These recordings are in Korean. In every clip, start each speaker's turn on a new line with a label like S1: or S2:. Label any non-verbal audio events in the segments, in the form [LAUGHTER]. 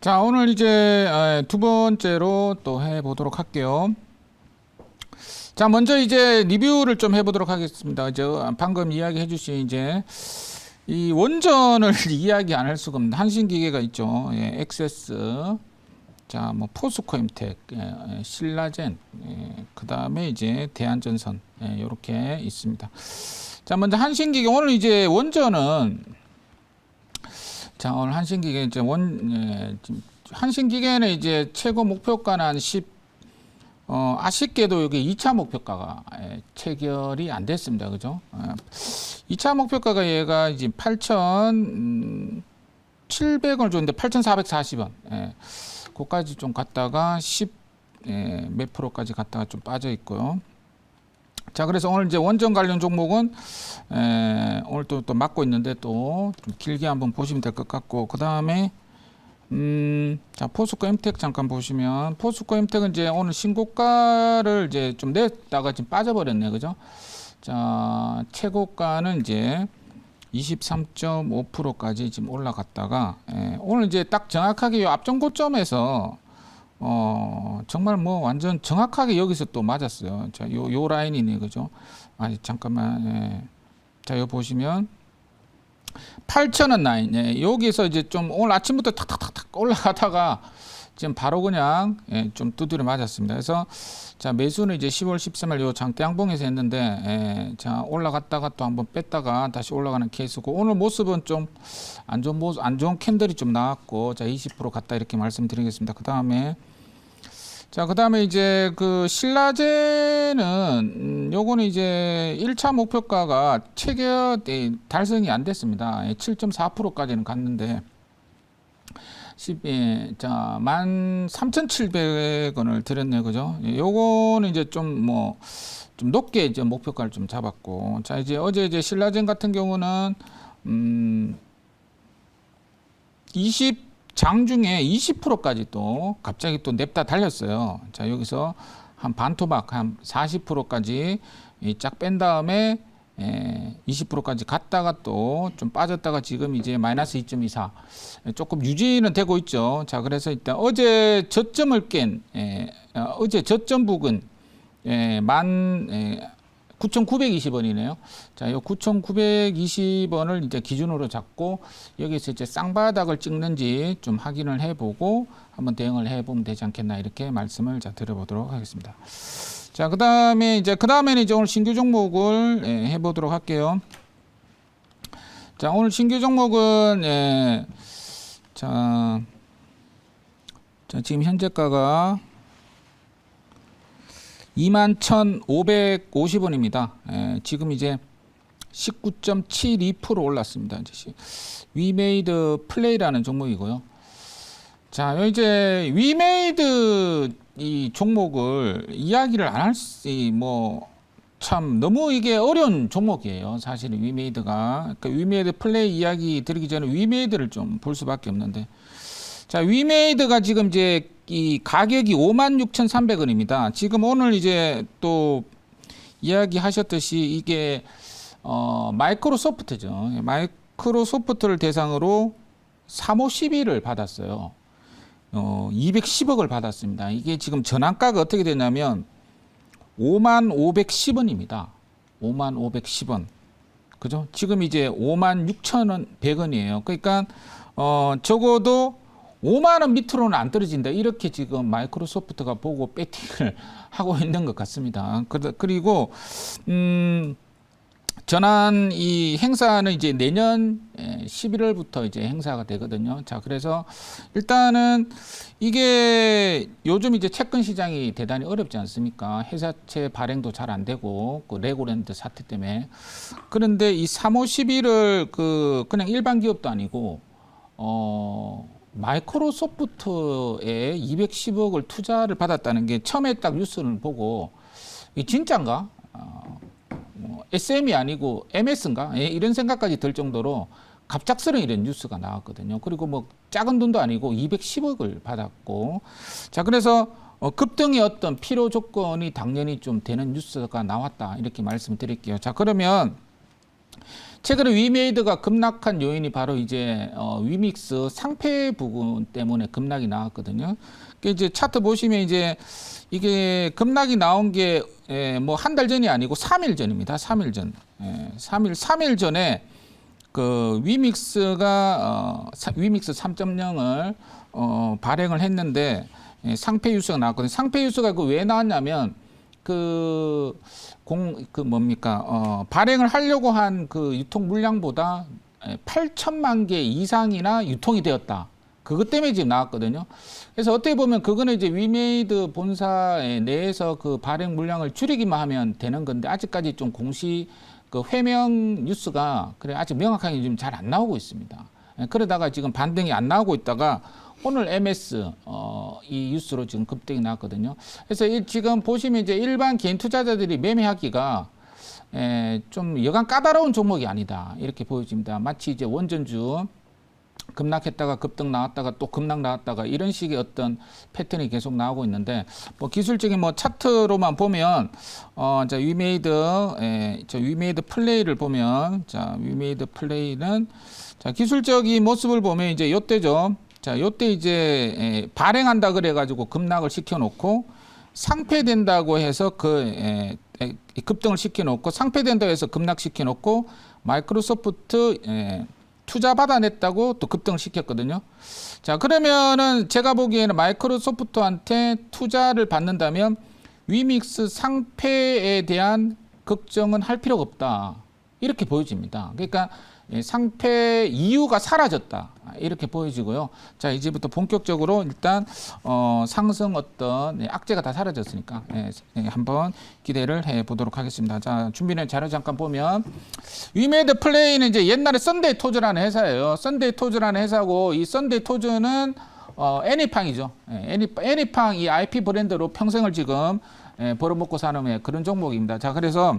S1: 자, 오늘 이제 에, 두 번째로 또 해보도록 할게요. 자, 먼저 이제 리뷰를 좀 해보도록 하겠습니다. 이제 방금 이야기해 주신 이제 이 원전을 [LAUGHS] 이야기 안 할 수가 없는 한신 기계가 있죠. 예, 엑세스. 자, 뭐 포스코임텍, 예, 예, 신라젠, 예, 그 다음에 이제 대한전선 예, 이렇게 있습니다. 자, 먼저 한신기계 오늘 이제 원전은 자 오늘 한신기계 이제 원 예, 한신기계는 이제 최고 목표가는 한 10. 어, 아쉽게도 여기 2차 목표가가 예, 체결이 안 됐습니다. 그죠? 어, 2차 목표가가 얘가 이제 8,700원을 줬는데 8,440원. 예, 그까지 좀 갔다가 10, 예, 몇 프로까지 갔다가 좀 빠져 있고요. 자, 그래서 오늘 이제 원전 관련 종목은 에, 오늘 또, 또 맡고 있는데 또 좀 길게 한번 보시면 될 것 같고 그 다음에 음, 자 포스코 엠텍 잠깐 보시면 포스코 엠텍은 이제 오늘 신고가를 이제 좀 냈다가 지금 빠져버렸네, 그죠? 자 최고가는 이제 23.5%까지 지금 올라갔다가 에, 오늘 이제 딱 정확하게 이 앞전 고점에서 어 정말 뭐 완전 정확하게 여기서 또 맞았어요. 자, 요 요 라인이네, 그죠? 아 잠깐만, 예. 자, 요 보시면 8,000원 라인, 예. 여기서 이제 좀 오늘 아침부터 탁탁탁탁 올라가다가 지금 바로 그냥 예, 좀 두드려 맞았습니다. 그래서 자 매수는 이제 10월 13일 요 장대 양봉에서 했는데 예, 자 올라갔다가 또 한번 뺐다가 다시 올라가는 케이스고 오늘 모습은 좀 안 좋은 모습 안 좋은 캔들이 좀 나왔고 자 20% 갔다 이렇게 말씀드리겠습니다. 그 다음에 자, 그 다음에 이제 그 신라제는, 음, 요거는 이제 1차 목표가가 체결, 예, 달성이 안 됐습니다. 7.4%까지는 갔는데, 10, 예, 자, 13,700원을 드렸네요. 그죠? 예, 요거는 이제 좀 뭐, 좀 높게 이제 목표가를 좀 잡았고, 자, 이제 어제 이제 신라젠 같은 경우는, 음, 20, 장중에 20%까지 또 갑자기 또 냅다 달렸어요. 자, 여기서 한 반토막 한 40%까지 쫙 뺀 다음에 에, 20%까지 갔다가 또 좀 빠졌다가 지금 이제 마이너스 2.24 조금 유지는 되고 있죠. 자, 그래서 일단 어제 저점을 깬 에, 어, 어제 저점 부근 에, 만 에, 9,920원이네요. 자, 요 9,920원을 이제 기준으로 잡고 여기서 이제 쌍바닥을 찍는지 좀 확인을 해보고 한번 대응을 해보면 되지 않겠나 이렇게 말씀을 자 드려보도록 하겠습니다. 자, 그 다음에 이제 그 다음에는 이제 오늘 신규 종목을 예, 해보도록 할게요. 자, 오늘 신규 종목은 예, 자, 자 지금 현재가가 21,550원입니다. 예, 지금 이제 19.72% 올랐습니다. 이제 위메이드 플레이라는 종목이고요. 자, 요 이제 위메이드 이 종목을 이야기를 안 할 수, 뭐, 참 너무 이게 어려운 종목이에요. 사실 위메이드가. 그러니까 위메이드 플레이 이야기 드리기 전에 위메이드를 좀 볼 수밖에 없는데. 자, 위메이드가 지금 이제 이 가격이 56,300원입니다. 지금 오늘 이제 또 이야기하셨듯이 이게 어 마이크로소프트죠. 마이크로소프트를 대상으로 3호 12를 받았어요. 어 210억을 받았습니다. 이게 지금 전환가가 어떻게 되냐면 5만 510원입니다. 5만 510원. 그죠? 지금 이제 5만 6천 원 100원이에요. 그러니까 어 적어도 5만 원 밑으로는 안 떨어진다. 이렇게 지금 마이크로소프트가 보고 배팅을 [LAUGHS] 하고 있는 것 같습니다. 그- 그리고 음 전환 이 행사는 이제 내년 11월부터 이제 행사가 되거든요. 자, 그래서 일단은 이게 요즘 이제 채권 시장이 대단히 어렵지 않습니까? 회사채 발행도 잘 안 되고 그 레고랜드 사태 때문에 그런데 이 3호 11을 그 그냥 일반 기업도 아니고 어 마이크로소프트에 210억을 투자를 받았다는 게 처음에 딱 뉴스를 보고 이 진짠가? 어, 뭐 SM이 아니고 MS인가? 예, 이런 생각까지 들 정도로 갑작스런 이런 뉴스가 나왔거든요. 그리고 뭐 작은 돈도 아니고 210억을 받았고 자 그래서 어, 급등의 어떤 필요 조건이 당연히 좀 되는 뉴스가 나왔다 이렇게 말씀드릴게요. 자 그러면 최근에 위메이드가 급락한 요인이 바로 이제 어, 위믹스 상패 부분 때문에 급락이 나왔거든요. 그 이제 차트 보시면 이제 이게 급락이 나온 게 뭐 한 달 전이 아니고 3일 전입니다. 3일 전. 예, 3일 3일 전에 그 위믹스가 어, 사- 위믹스 3.0을 어, 발행을 했는데 예, 상패 유수가 나왔거든요. 상패 유수가 그 왜 나왔냐면 그 공 그 뭡니까 어, 발행을 하려고 한 그 유통 물량보다 8천만 개 이상이나 유통이 되었다. 그것 때문에 지금 나왔거든요. 그래서 어떻게 보면 그거는 이제 위메이드 본사 내에서 그 발행 물량을 줄이기만 하면 되는 건데 아직까지 좀 공시 그 회명 뉴스가 그래 아직 명확하게 지금 잘 안 나오고 있습니다. 예, 그러다가 지금 반등이 안 나오고 있다가 오늘 MS 어, 이 뉴스로 지금 급등이 나왔거든요. 그래서 이 지금 보시면 이제 일반 개인 투자자들이 매매하기가 에, 좀 여간 까다로운 종목이 아니다 이렇게 보여집니다. 마치 이제 원전주 급락했다가 급등 나왔다가 또 급락 나왔다가 이런 식의 어떤 패턴이 계속 나오고 있는데 뭐 기술적인 뭐 차트로만 보면 어자 위메이드 에, 저 위메이드 플레이를 보면 자 위메이드 플레이는 자 기술적인 모습을 보면 이제 요때죠. 자 요때 이제 에, 발행한다 그래 가지고 급락을 시켜 놓고 상패된다고 해서 그 급등을 시켜 놓고 상패된다고 해서 급락시켜 놓고 마이크로소프트 에, 투자 받아냈다고 또 급등을 시켰거든요. 자, 그러면은 제가 보기에는 마이크로소프트한테 투자를 받는다면 위믹스 상패에 대한 걱정은 할 필요가 없다. 이렇게 보여집니다. 그러니까 예, 상패 이유가 사라졌다. 이렇게 보여지고요. 자, 이제부터 본격적으로 일단 어, 상승 어떤 예, 악재가 다 사라졌으니까 예, 예, 한번 기대를 해 보도록 하겠습니다. 자, 준비된 자료 잠깐 보면 위메드 플레이는 이제 옛날에 썬데이 토즈라는 회사예요. 썬데이 토즈라는 회사고 이 썬데이 토즈는 어, 애니팡이죠. 예, 애니, 애니팡 이 IP 브랜드로 평생을 지금 예, 벌어먹고 사는 예, 그런 종목입니다. 자, 그래서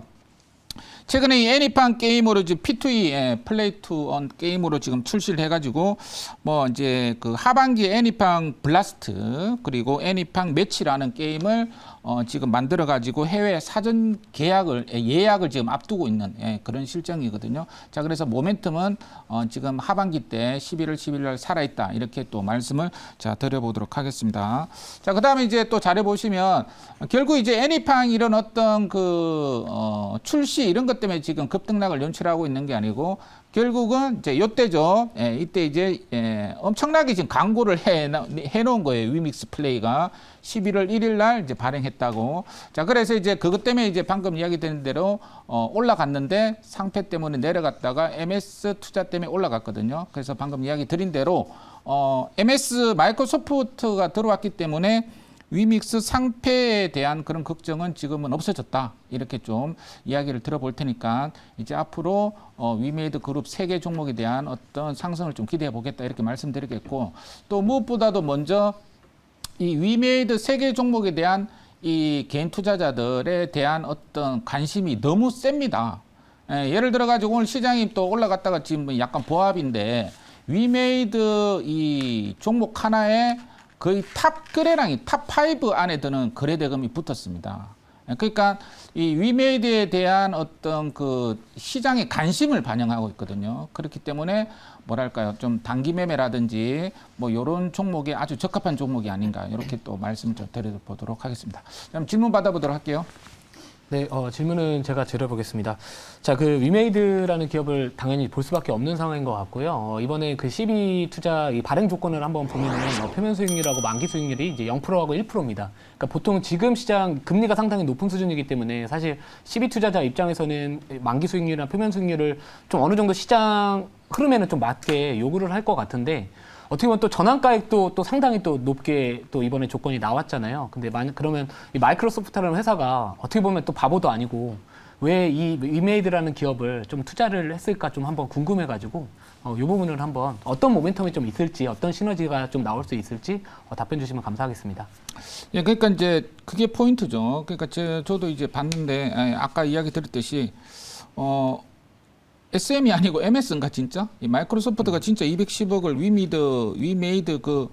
S1: 최근에 이 애니팡 게임으로 이제 P2E 예, 플레이 투 언 게임으로 지금 출시를 해가지고 뭐 이제 그 하반기 애니팡 블라스트 그리고 애니팡 매치라는 게임을 어 지금 만들어 가지고 해외 사전 계약을 예, 예약을 지금 앞두고 있는 예, 그런 실정이거든요. 자 그래서 모멘텀은 어 지금 하반기 때 11월 11일 날 살아 있다 이렇게 또 말씀을 자 드려보도록 하겠습니다. 자 그다음에 이제 또 자료 보시면 결국 이제 애니팡 이런 어떤 그 어, 출시 이런 것 때문에 지금 급등락을 연출하고 있는 게 아니고 결국은 이제 요때죠. 예, 이때 이제 예, 엄청나게 지금 광고를 해, 해 놓은 거예요. 위믹스 플레이가 11월 1일 날 이제 발행했다고. 자, 그래서 이제 그것 때문에 이제 방금 이야기된 대로 어, 올라갔는데 상패 때문에 내려갔다가 MS 투자 때문에 올라갔거든요. 그래서 방금 이야기 드린 대로 어, MS 마이크로소프트가 들어왔기 때문에 위믹스 상패에 대한 그런 걱정은 지금은 없어졌다. 이렇게 좀 이야기를 들어볼 테니까 이제 앞으로 어, 위메이드 그룹 세 개 종목에 대한 어떤 상승을 좀 기대해 보겠다. 이렇게 말씀드리겠고 또 무엇보다도 먼저 이 위메이드 세 개 종목에 대한 이 개인 투자자들에 대한 어떤 관심이 너무 셉니다. 예, 예를 들어 가지고 오늘 시장이 또 올라갔다가 지금 약간 보합인데 위메이드 이 종목 하나에 거의 탑 거래량이 탑5 안에 드는 거래 대금이 붙었습니다. 예, 그러니까 이 위메이드에 대한 어떤 그 시장의 관심을 반영하고 있거든요. 그렇기 때문에 뭐랄까요, 좀 단기 매매라든지 뭐 이런 종목에 아주 적합한 종목이 아닌가 이렇게 또 말씀 좀 드려보도록 하겠습니다. 그럼 질문 받아보도록 할게요.
S2: 네, 어, 질문은 제가 드려보겠습니다. 자, 그 위메이드라는 기업을 당연히 볼 수밖에 없는 상황인 것 같고요. 어, 이번에 그12 투자 이 발행 조건을 한번 보면은 어, 표면 수익률하고 만기 수익률이 이제 0%하고 1%입니다. 그러니까 보통 지금 시장 금리가 상당히 높은 수준이기 때문에 사실 12 투자자 입장에서는 만기 수익률이나 표면 수익률을 좀 어느 정도 시장 흐름에는 좀 맞게 요구를 할 것 같은데 어떻게 보면 또 전환가액도 또 상당히 또 높게 또 이번에 조건이 나왔잖아요. 근데 만 그러면 이 마이크로소프트라는 회사가 어떻게 보면 또 바보도 아니고 왜이 위메이드라는 기업을 좀 투자를 했을까 좀 한번 궁금해가지고 어, 이 부분을 한번 어떤 모멘텀이 좀 있을지 어떤 시너지가 좀 나올 수 있을지 어, 답변 주시면 감사하겠습니다.
S1: 예, 그러니까 이제 그게 포인트죠. 그러니까 제, 저도 이제 봤는데 예, 아까 이야기 드렸듯이 어 SM이 아니고 MS인가 진짜? 이 마이크로소프트가 진짜 210억을 위미드 위메이드 그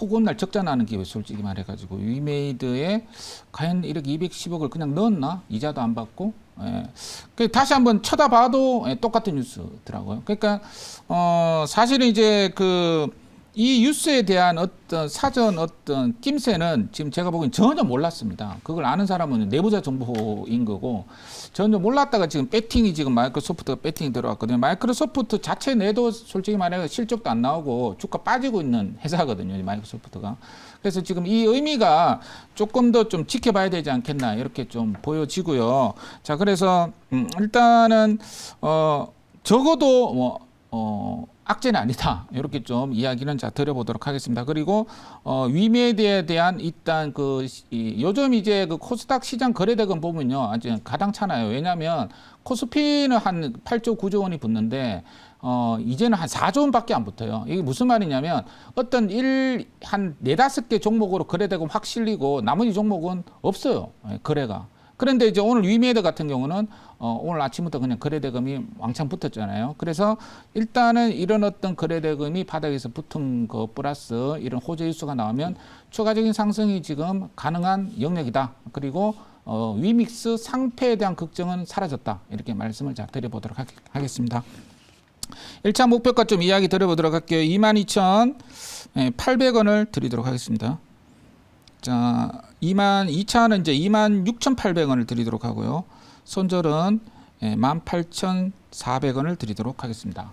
S1: 허구한 날 적자 나는 기업 솔직히 말해가지고 위메이드에 과연 이렇게 210억을 그냥 넣었나? 이자도 안 받고 예. 그 다시 한번 쳐다봐도 예, 똑같은 뉴스더라고요. 그러니까 어 사실은 이제 그 이 뉴스에 대한 어떤 사전 어떤 낌새는 지금 제가 보기엔 전혀 몰랐습니다. 그걸 아는 사람은 내부자 정보인 거고 전혀 몰랐다가 지금 배팅이 지금 마이크로소프트가 배팅이 들어왔거든요. 마이크로소프트 자체 내도 솔직히 말해 실적도 안 나오고 주가 빠지고 있는 회사거든요. 이 마이크로소프트가. 그래서 지금 이 의미가 조금 더 좀 지켜봐야 되지 않겠나 이렇게 좀 보여지고요. 자, 그래서 음, 일단은 어 적어도 뭐 어, 악재는 아니다. [LAUGHS] 이렇게 좀 이야기는 자 드려보도록 하겠습니다. 그리고 어, 위메드에 대한 일단 그 시- 이, 요즘 이제 그 코스닥 시장 거래대금 보면요, 아주 가당찮아요. 왜냐하면 코스피는 한 8조 9조 원이 붙는데 어, 이제는 한 4조 원밖에 안 붙어요. 이게 무슨 말이냐면 어떤 일, 한 네다섯 개 종목으로 거래대금 확 실리고 나머지 종목은 없어요. 예, 거래가. 그런데 이제 오늘 위메드 같은 경우는 어, 오늘 아침부터 그냥 거래대금이 왕창 붙었잖아요. 그래서 일단은 이런 어떤 거래대금이 바닥에서 붙은 거 플러스 이런 호재 일수가 나오면 추가적인 상승이 지금 가능한 영역이다. 그리고 어, 위믹스 상패에 대한 걱정은 사라졌다. 이렇게 말씀을 자 드려보도록 하, 하겠습니다. 1차 목표가 좀 이야기 드려보도록 할게요. 22,800원을 드리도록 하겠습니다. 자, 2만 2차는 이제 26,800원을 드리도록 하고요. 손절은 예, 18,400원을 드리도록 하겠습니다.